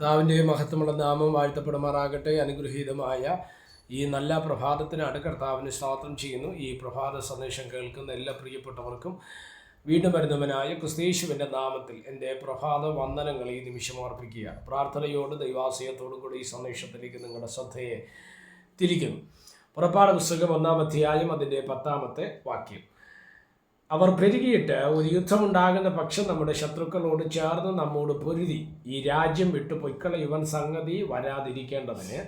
കർത്താവിന്റെ മഹത്വമുള്ള നാമം വാഴ്ത്തപ്പെടുമാറാകട്ടെ. അനുഗ്രഹീതമായ ഈ നല്ല പ്രഭാതത്തിനാണ് കർത്താവിന് സ്വാതന്ത്ര്യം ചെയ്യുന്നു. ഈ പ്രഭാത സന്ദേശം കേൾക്കുന്ന എല്ലാ പ്രിയപ്പെട്ടവർക്കും വീണ്ടും വരുന്നവനായ ക്രിസ്തീശുവിന്റെ നാമത്തിൽ എന്റെ പ്രഭാത വന്ദനങ്ങൾ ഈ നിമിഷം അർപ്പിക്കുക പ്രാർത്ഥനയോട് ദൈവാശയത്തോടു കൂടി ഈ സന്ദേശത്തിലേക്ക് നിങ്ങളുടെ ശ്രദ്ധയെ തിരിക്കുന്നു. പുറപ്പാട് പുസ്തകം ഒന്നാം അധ്യായം അതിന്റെ പത്താമത്തെ വാക്യം. അവർ പെരുകിയിട്ട് ഒരു യുദ്ധമുണ്ടാകുന്ന പക്ഷം നമ്മുടെ ശത്രുക്കളോട് ചേർന്ന് നമ്മോട് പൊരുതി. ഈ രാജ്യം വിട്ടു പൊയ്ക്കളയുവൻ സംഗതി വരാതിരിക്കേണ്ടതിന്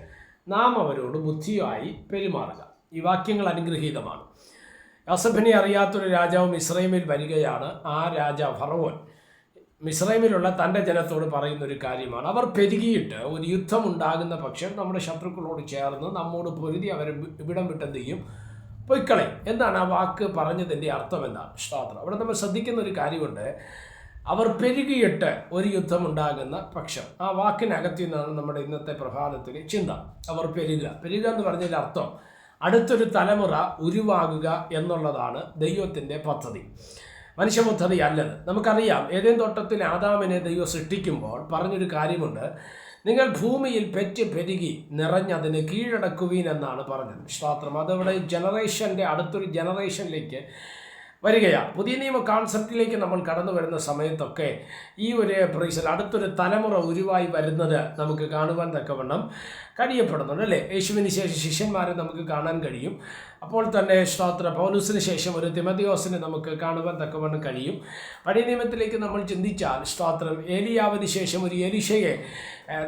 നാം അവരോട് ബുദ്ധിയായി പെരുമാറുക. ഈ വാക്യങ്ങൾ അനുഗ്രഹീതമാണ്. യോസഫിനെ അറിയാത്തൊരു രാജാവ് മിസ്രൈമിൽ വരികയാണ്. ആ രാജ ഫറവോൻ. മിസ്രൈമിലുള്ള തന്റെ ജനത്തോട് പറയുന്ന ഒരു കാര്യമാണ്. അവർ പെരുകിയിട്ട് ഒരു യുദ്ധം ഉണ്ടാകുന്ന പക്ഷം നമ്മുടെ ശത്രുക്കളോട് ചേർന്ന് നമ്മോട് പൊരുതി അവരെ ഇവിടം വിട്ടെന്ത് പൊയ്ക്കളെ. എന്താണ് ആ വാക്ക് പറഞ്ഞതിന്റെ അർത്ഥം എന്താണ് സ്തോത്രം അവിടെ നമ്മൾ ശ്രദ്ധിക്കുന്ന ഒരു കാര്യമുണ്ട്. അവർ പെരുകിയിട്ട് ഒരു യുദ്ധമുണ്ടാകുന്ന പക്ഷം. ആ വാക്കിനകത്തു നിന്നാണ് നമ്മുടെ ഇന്നത്തെ പ്രഭാതത്തിലെ ചിന്ത. അവർ പെരുക പെരുക എന്ന് പറഞ്ഞതിന്റെ അർത്ഥം അടുത്തൊരു തലമുറ ഉരുവാകുക എന്നുള്ളതാണ് ദൈവത്തിന്റെ പദ്ധതി. മനുഷ്യ മനുഷ്യപദ്ധതി അല്ലത്. നമുക്കറിയാം ഏതേം തോട്ടത്തിൽ ആദാമിനെ ദൈവം സൃഷ്ടിക്കുമ്പോൾ പറഞ്ഞൊരു കാര്യമുണ്ട്. നിങ്ങൾ ഭൂമിയിൽ പെറ്റ് പെരുകി നിറഞ്ഞതിന് കീഴടക്കുവീൻ എന്നാണ് പറഞ്ഞത്. വിശ്വാത്രം അതവിടെ ജനറേഷന്റെ അടുത്തൊരു ജനറേഷനിലേക്ക് വരികയാണ്. പുതിയ നിയമ കോൺസെപ്റ്റിലേക്ക് നമ്മൾ കടന്നു വരുന്ന സമയത്തൊക്കെ ഈ ഒരു പ്രീസൽ അടുത്തൊരു തലമുറ ഉരുവായി വരുന്നത് നമുക്ക് കാണുവാൻ തക്കവണ്ണം കഴിയപ്പെടുന്നുണ്ട് അല്ലേ? യേശുവിന് ശേഷം ശിഷ്യന്മാരെ നമുക്ക് കാണാൻ കഴിയും. അപ്പോൾ തന്നെ ശ്രോത്ര പൗലൂസിന് ശേഷം ഒരു തിമതിയോസിനെ നമുക്ക് കാണുവാൻ തക്കവണ്ണം കഴിയും. പഴയ നിയമത്തിലേക്ക് നമ്മൾ ചിന്തിച്ചാൽ ശ്രോത്രം ഏലിയാവിന് ശേഷം ഒരു എലിഷയെ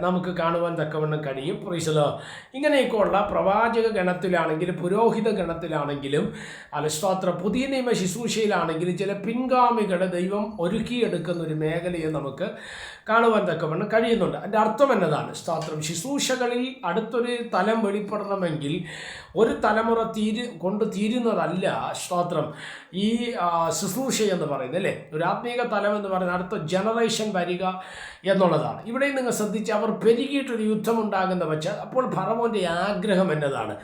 നമുക്ക് കാണുവാൻ തക്കവണ്ണം കഴിയും. പ്രീസലോ ഇങ്ങനെയൊക്കെയുള്ള പ്രവാചക ഗണത്തിലാണെങ്കിലും പുരോഹിത ഗണത്തിലാണെങ്കിലും അല്ല സ്തോത്ര പുതിയ നിയമ ശുശ്രൂഷയിലാണെങ്കിലും ചില പിൻഗാമികളെ ദൈവം ഒരുക്കിയെടുക്കുന്ന ഒരു മേഖലയെ നമുക്ക് കാണുവാൻ തക്കവണ്ണം കഴിയുന്നുണ്ട്. അതിന്റെ അർത്ഥം എന്നതാണ്. സ്തോത്രം. ശുശ്രൂഷകളിൽ അടുത്തൊരു തലം വെളിപ്പെടണമെങ്കിൽ ഒരു തലമുറ തീര് കൊണ്ട് തീരുന്നതല്ല സ്തോത്രം. ഈ ശുശ്രൂഷ എന്ന് പറയുന്നത് അല്ലേ? ഒരു ആത്മീക തലം എന്ന് പറയുന്നത് അടുത്ത ജനറേഷൻ വരിക എന്നുള്ളതാണ്. ഇവിടെ നിങ്ങൾ ശ്രദ്ധിച്ച് അവർ പെരുകിയിട്ടൊരു യുദ്ധമുണ്ടാകുന്ന പക്ഷേ അപ്പോൾ ഫറവോന്റെ ആഗ്രഹം എന്നതാണ്.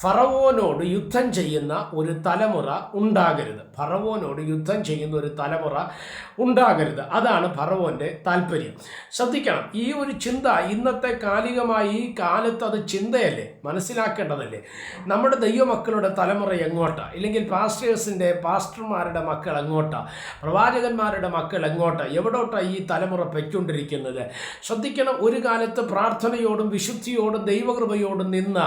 ഫറവോനോട് യുദ്ധം ചെയ്യുന്ന ഒരു തലമുറ ഉണ്ടാകരുത്. ഫറവോനോട് യുദ്ധം ചെയ്യുന്ന ഒരു തലമുറ ഉണ്ടാകരുത്. അതാണ് ഫറവോന്റെ താല്പര്യം. ശ്രദ്ധിക്കണം ഈ ഒരു ചിന്ത ഇന്നത്തെ കാലികമായി ഈ കാലത്ത് അത് ചിന്തയല്ലേ? മനസ്സിലാക്കേണ്ടതല്ലേ? നമ്മുടെ ദൈവമക്കളുടെ തലമുറ എങ്ങോട്ടാ? ഇല്ലെങ്കിൽ പാസ്റ്റേഴ്സിന്റെ പാസ്റ്റർമാരുടെ മക്കൾ എങ്ങോട്ടാ? പ്രവാചകന്മാരുടെ മക്കൾ എങ്ങോട്ടാ? എവിടോട്ടാ ഈ തലമുറ പെറ്റുകൊണ്ടിരിക്കുന്നത് ശ്രദ്ധിക്കണം ഒരു കാലത്ത് പ്രാർത്ഥനയോടും വിശുദ്ധിയോടും ദൈവകൃപയോടും നിന്ന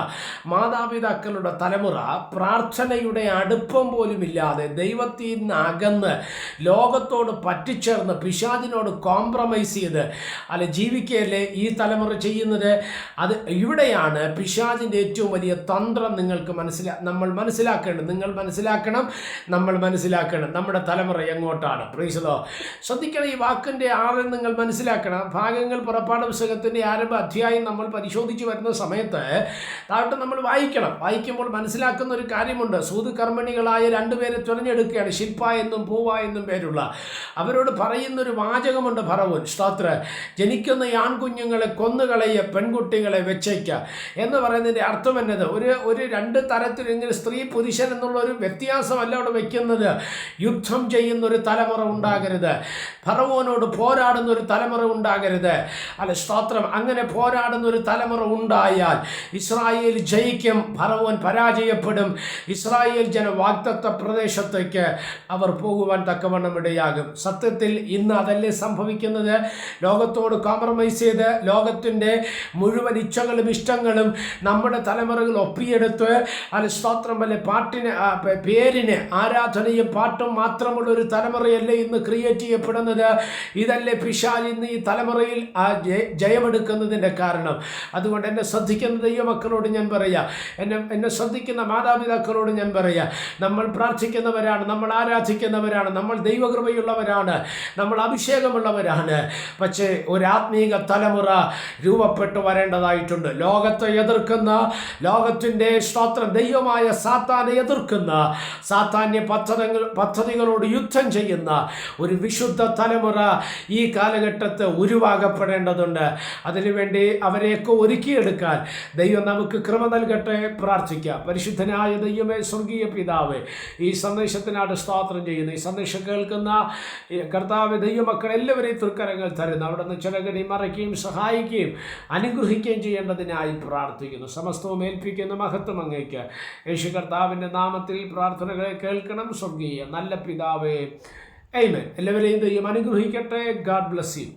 മാതാപിതാക്കളുടെ തലമുറ പ്രാർത്ഥനയുടെ അടുപ്പം പോലുമില്ലാതെ ദൈവത്തിൽ നിന്ന് അകന്ന് ലോകത്തോട് പറ്റിച്ചേർന്ന് പിശാചിനോട് കോംപ്രമൈസ് ചെയ്ത് അല്ല ജീവിക്കുകയല്ലേ ഈ തലമുറ ചെയ്യുന്നത്? അത് ഇവിടെയാണ് പിശാചിന്റെ ഏറ്റവും വലിയ തന്ത്രം നിങ്ങൾക്ക് മനസ്സിലാ നമ്മൾ മനസ്സിലാക്കേണ്ടത്. നിങ്ങൾ മനസ്സിലാക്കണം നമ്മൾ മനസ്സിലാക്കണം. നമ്മുടെ തലമുറ എങ്ങോട്ടാണ്? പ്രീസതോ ശ്രദ്ധിക്കണം ഈ വാക്കിന്റെ ആറ് നിങ്ങൾ മനസ്സിലാക്കണം. ഭാഗങ്ങൾ പുറപ്പാട് പുസ്തകത്തിന്റെ ആരംഭ അധ്യായം നമ്മൾ പരിശോധിച്ച് വരുന്ന സമയത്ത് താട്ട് നമ്മൾ വായിക്കണം. വായിക്കുമ്പോൾ മനസ്സിലാക്കുന്ന ഒരു കാര്യമുണ്ട്. സൂതുകർമ്മിണികളായ രണ്ടുപേരെ തിരഞ്ഞെടുക്കുകയാണ്. ശില്പ എന്നും പൂവ എന്നും പേരുള്ള. അവരോട് പറയുന്നൊരു വാചകമുണ്ട് ഭറവൻ സ്തോത്ര. ജനിക്കുന്ന ആൺകുഞ്ഞുങ്ങളെ കൊന്നുകളയ പെൺകുട്ടികളെ വെച്ചേക്ക എന്ന് പറയുന്നതിന്റെ അർത്ഥം എന്നത് ഒരു ഒരു രണ്ട് തരത്തിൽ ഇങ്ങനെ സ്ത്രീ പുരുഷൻ എന്നുള്ള ഒരു വ്യത്യാസമല്ല അവിടെ വെക്കുന്നത്. യുദ്ധം ചെയ്യുന്ന ഒരു തലമുറ ഉണ്ടാകരുത്. ഭറവോനോട് പോരാടുന്ന ഒരു തലമുറ ഉണ്ടാകരുത്. അല്ല സ്തോത്രം അങ്ങനെ പോരാടുന്ന ഒരു തലമുറ ഉണ്ടായാൽ ഇസ്രായേൽ ജയിക്കും ഫറവോൻ പരാജയപ്പെടും. ഇസ്രായേൽ ജന വാഗ്ദത്ത പ്രദേശത്തേക്ക് അവർ പോകുവാൻ തക്കവണ്ണം ഇടയാകും. സത്യത്തിൽ ഇന്ന് അതല്ലേ സംഭവിക്കുന്നത്? ലോകത്തോട് കോംപ്രമൈസ് ചെയ്ത് ലോകത്തിന്റെ മുഴുവൻ ഇച്ഛകളും ഇഷ്ടങ്ങളും നമ്മുടെ തലമുറകൾ ഒപ്പിയെടുത്ത് അത് സ്തോത്രം വല്ല പാട്ടിന് പേരിന് ആരാധനയും പാട്ടും മാത്രമുള്ള ഒരു തലമുറയല്ലേ ഇന്ന് ക്രിയേറ്റ് ചെയ്യപ്പെടുന്നത്? ഇതല്ലേ പിശാൽ ഇന്ന് ഈ തലമുറയിൽ ജയമെടുക്കുന്നതിന്റെ കാരണം. അതുകൊണ്ട് എന്നെ ശ്രദ്ധിക്കുന്ന ദൈവമക്കളോട് ഞാൻ പറയാം. എന്നെ എന്നെ ശ്രദ്ധിക്കുന്ന മാതാപിതാക്കളോട് ഞാൻ പറയാം. നമ്മൾ പ്രാർത്ഥിക്കുന്നവരാണ് നമ്മൾ ആരാധിക്കുന്നവരാണ് നമ്മൾ ദൈവകൃപയുള്ളവരാണ് നമ്മൾ അഭിഷേകമുള്ളവരാണ്. പക്ഷേ ഒരു തലമുറ രൂപപ്പെട്ടു വരേണ്ടതായിട്ടുണ്ട്. ലോകത്തെ എതിർക്കുന്ന ലോകത്തിന്റെ സ്തോത്രം ദൈവമായ സാത്താനെ എതിർക്കുന്ന സാത്താന്യ പദ്ധതികൾ പദ്ധതികളോട് യുദ്ധം ചെയ്യുന്ന ഒരു വിശുദ്ധ തലമുറ ഈ കാലഘട്ടത്ത് ഉരുവാകപ്പെടേണ്ടതുണ്ട്. അതിനുവേണ്ടി അവരെയൊക്കെ ഒരുക്കിയെടുക്കാൻ ദൈവം നമുക്ക് കൃപ നൽകട്ടെ പ്രാർത്ഥിക്കാം. പരിശുദ്ധനായ ദൈവമേ സ്വർഗീയ പിതാവ് ഈ സന്ദേശത്തിനാണ് സ്തോത്രം ചെയ്യുന്നു. ഈ സന്ദേശം കേൾക്കുന്ന കർത്താവ് ദൈവമക്കൾ എല്ലാവരെയും തൃക്കരങ്ങൾ തരുന്നു. അവിടെ നിന്ന് ചിലകടി മറയ്ക്കുകയും സഹായിക്കുകയും അനുഗ്രഹിക്കുകയും ചെയ്യേണ്ടതിനായി പ്രാർത്ഥിക്കുന്നു. സമസ്തവും ഏൽപ്പിക്കുന്ന മഹത്വം അങ്ങേക്ക്. യേശു കർത്താവിന്റെ നാമത്തിൽ പ്രാർത്ഥനകളെ കേൾക്കണം. സ്വർഗീയ നല്ല പിതാവേ എയ്മൻ എല്ലാവരെയും ദൈവം അനുഗ്രഹിക്കട്ടെ. God bless you.